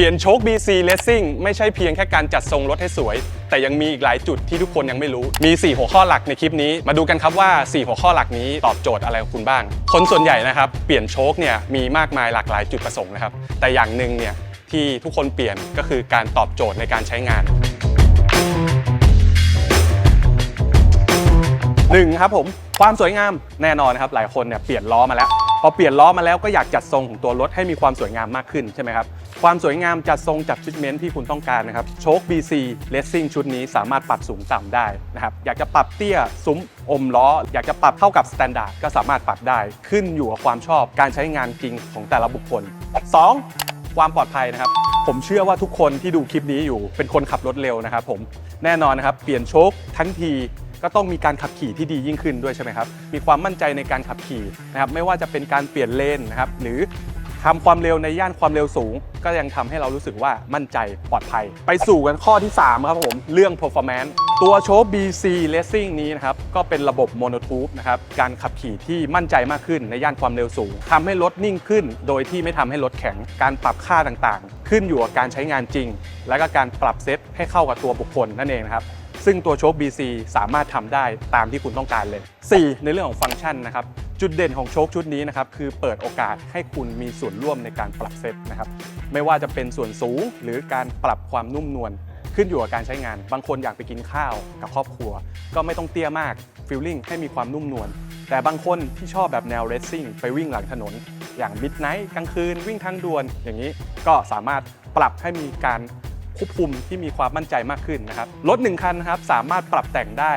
ลี่ยนโชค BC Racing ไม่ใช่เพียงแค่การจัดทรงรถให้สวย แต่ยังมีอีกหลายจุดที่ทุกคนยังไม่รู้ มี 4 หัวข้อหลักในคลิปนี้ มาดูกันครับว่า 4 หัวข้อหลักนี้ตอบโจทย์อะไรของคุณบ้าง คนส่วนใหญ่นะครับ เปลี่ยนโชคเนี่ยมีมากมายหลากหลายจุดประสงค์นะครับ แต่อย่างหนึ่งเนี่ยที่ทุกคนเปลี่ยนก็คือการตอบโจทย์ในการใช้งานหนึ่งครับผมความสวยงามแน่นอนนะครับหลายคนเนี่ยเปลี่ยนล้อมาแล้ว พอเปลี่ยนล้อมาแล้วก็อยากจัดทรงของตัวรถให้มีความสวยงามมากขึ้นใช่ไหมครับ ความสวยงามจัดทรงจัดฟิตเมนต์ที่คุณต้องการนะครับ โชค BC Racing ชุดนี้สามารถปรับสูงต่ำได้นะครับ อยากจะปรับเตี้ยซุ้มอมล้อ อยากจะปรับเข้ากับสแตนดาร์ดก็สามารถปรับได้ ขึ้นอยู่กับความชอบการใช้งานจริงของแต่ละบุคคล 2. ความปลอดภัยนะครับผมเชื่อว่าทุกคนที่ดูคลิปนี้อยู่เป็นคนขับรถเร็วนะครับผมแน่นอนนะครับเปลี่ยนโชคทั้งที ก็ต้องมีการขับขี่ที่ดียิ่งขึ้นด้วยใช่ไหมครับ มีความมั่นใจในการขับขี่นะครับไม่ว่าจะเป็นการเปลี่ยนเลนนะครับหรือทำความเร็วในย่านความเร็วสูง ก็ยังทำให้เรารู้สึกว่ามั่นใจปลอดภัย ไปสู่กันข้อที่ 3 ครับผมเรื่อง performance ตัวโชค BC Racing นี้นะครับก็เป็นระบบโมโนทูปนะครับการขับขี่ที่มั่นใจมากขึ้นในย่านความเร็วสูงทำให้รถนิ่งขึ้น โดยที่ไม่ทำให้รถแข็งการปรับค่าต่างๆ ขึ้นอยู่กับการใช้งานจริง และก็การปรับเซตให้เข้ากับตัวบุคคลนั่นเองนะครับ ซึ่งตัวโชค BC สามารถทำได้ตามที่คุณต้องการเลย 4. ในเรื่องของฟังก์ชันนะครับจุดเด่นของโชคชุดนี้นะครับคือเปิดโอกาสให้คุณมีส่วนร่วมในการปรับเซตนะครับไม่ว่าจะเป็นส่วนสูงหรือการปรับความนุ่มนวลขึ้นอยู่กับการใช้งาน บางคนอยากไปกินข้าวกับครอบครัว ก็ไม่ต้องเตี้ยมากฟิลลิ่งให้มีความนุ่มนวลแต่บางคนที่ชอบแบบแนวเร c ซิ่งไปวิ่งหลังถนน อย่างมิดไนท์กลางคืนวิ่งทางด่วนอย่างนี้ก็สามารถปรับให้มีการ ควบคุมที่มีความมั่นใจมากขึ้นนะครับรถ1คันนะครับสามารถปรับแต่งได้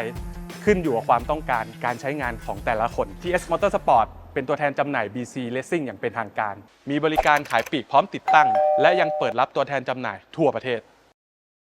ขึ้นอยู่กับความต้องการการใช้งานของแต่ละคน TS Motorsport เป็นตัวแทนจำหน่าย BC Racing อย่างเป็นทางการ มีบริการขายปลีกพร้อมติดตั้ง และยังเปิดรับตัวแทนจำหน่ายทั่วประเทศ